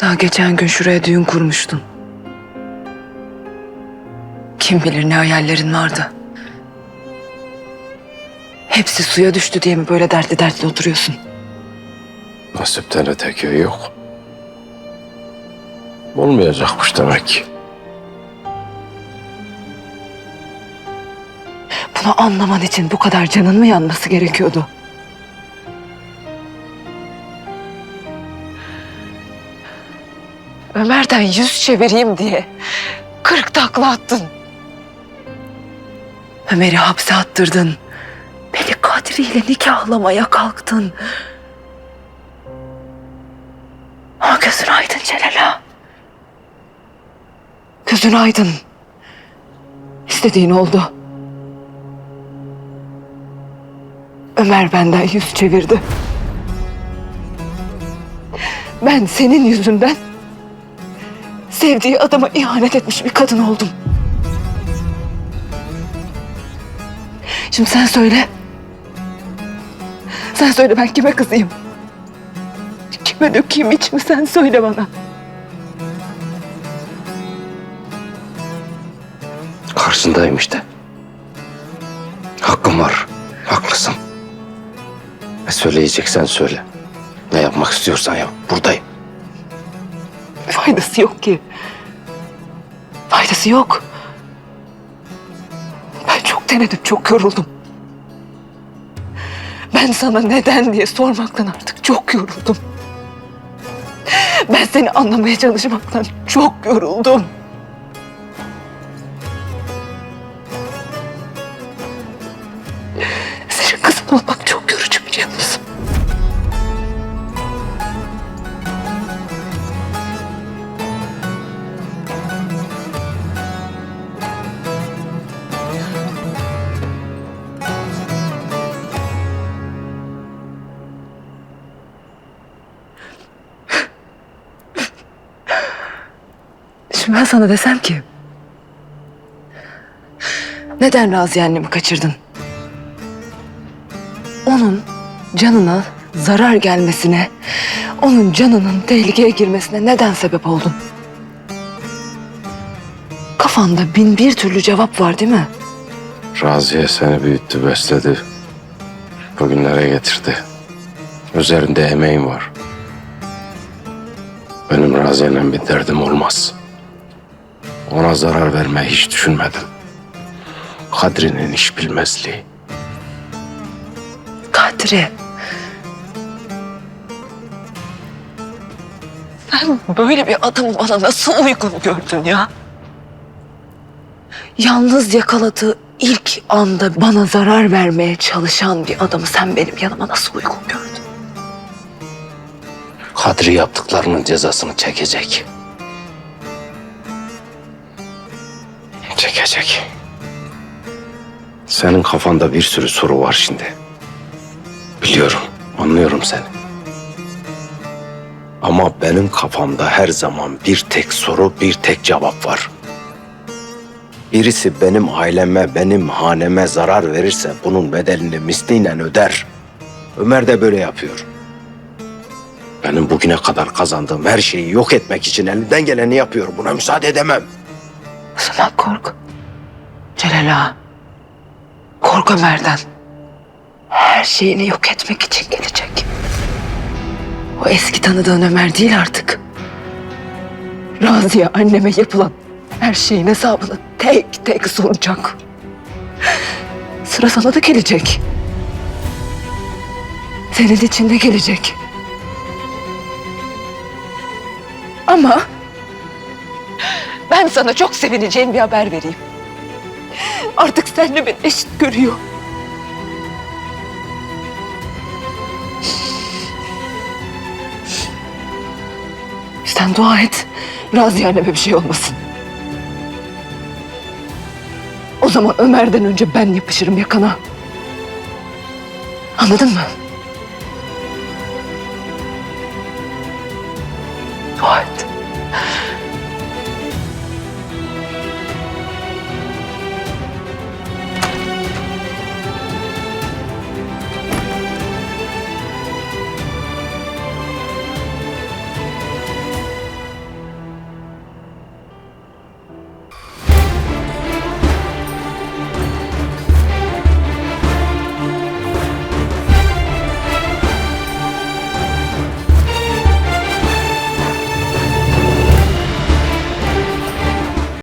Daha geçen gün şuraya düğün kurmuştun. Kim bilir ne hayallerin vardı. Hepsi suya düştü diye mi böyle dertli dertli oturuyorsun? Nasipten öteki yok. Olmayacakmış demek ki. Bunu anlaman için bu kadar canın mı yanması gerekiyordu? Ömer'den yüz çevireyim diye kırk takla attın. Ömer'i hapse attırdın. Beni Kadri ile nikahlamaya kalktın. Ama gözün aydın Celal ağa. Gözün aydın. İstediğin oldu. Ömer benden yüz çevirdi. Ben senin yüzünden sevdiği adama ihanet etmiş bir kadın oldum. Şimdi sen söyle. Sen söyle ben kime kızayım? Kime dökeyim içimi sen söyle bana. Karşındayım işte. Hakkım var. Haklısın. Ne söyleyeceksen söyle. Ne yapmak istiyorsan yap. Buradayım. Faydası yok ki. Faydası yok. Ben çok denedim, çok yoruldum. Ben sana neden diye sormaktan artık çok yoruldum. Ben seni anlamaya çalışmaktan çok yoruldum. Şimdi ben sana desem ki... Neden Raziye annemi kaçırdın? Onun canına zarar gelmesine, onun canının tehlikeye girmesine neden sebep oldun? Kafanda bin bir türlü cevap var değil mi? Raziye seni büyüttü, besledi. Bugünlere getirdi. Üzerinde emeğim var. Benim Raziye'yle bir derdim olmaz. Ona zarar vermeyi hiç düşünmedim. Kadri'nin iş bilmezliği. Kadri. Sen böyle bir adamı bana nasıl uygun gördün ya? Yalnız yakaladığı ilk anda bana zarar vermeye çalışan bir adamı sen benim yanıma nasıl uygun gördün? Kadri yaptıklarının cezasını çekecek. Çekecek. Senin kafanda bir sürü soru var şimdi. Biliyorum, anlıyorum seni. Ama benim kafamda her zaman bir tek soru, bir tek cevap var. Birisi benim aileme, benim haneme zarar verirse bunun bedelini misliyle öder. Ömer de böyle yapıyor. Benim bugüne kadar kazandığım her şeyi yok etmek için elinden geleni yapıyor. Buna müsaade edemem. O kork. Ağa. Kork Ömer'den. Her şeyini yok etmek için gelecek. O eski tanıdığın Ömer değil artık. Raziye anneme yapılan her şeyin hesabını tek tek soracak. Sıra sana da gelecek. Senin için de gelecek. Ama ben sana çok sevineceğim bir haber vereyim. Artık seninle beni eşit görüyor. Sen dua et. Raziye anneme bir şey olmasın. O zaman Ömer'den önce ben yapışırım yakana. Anladın mı?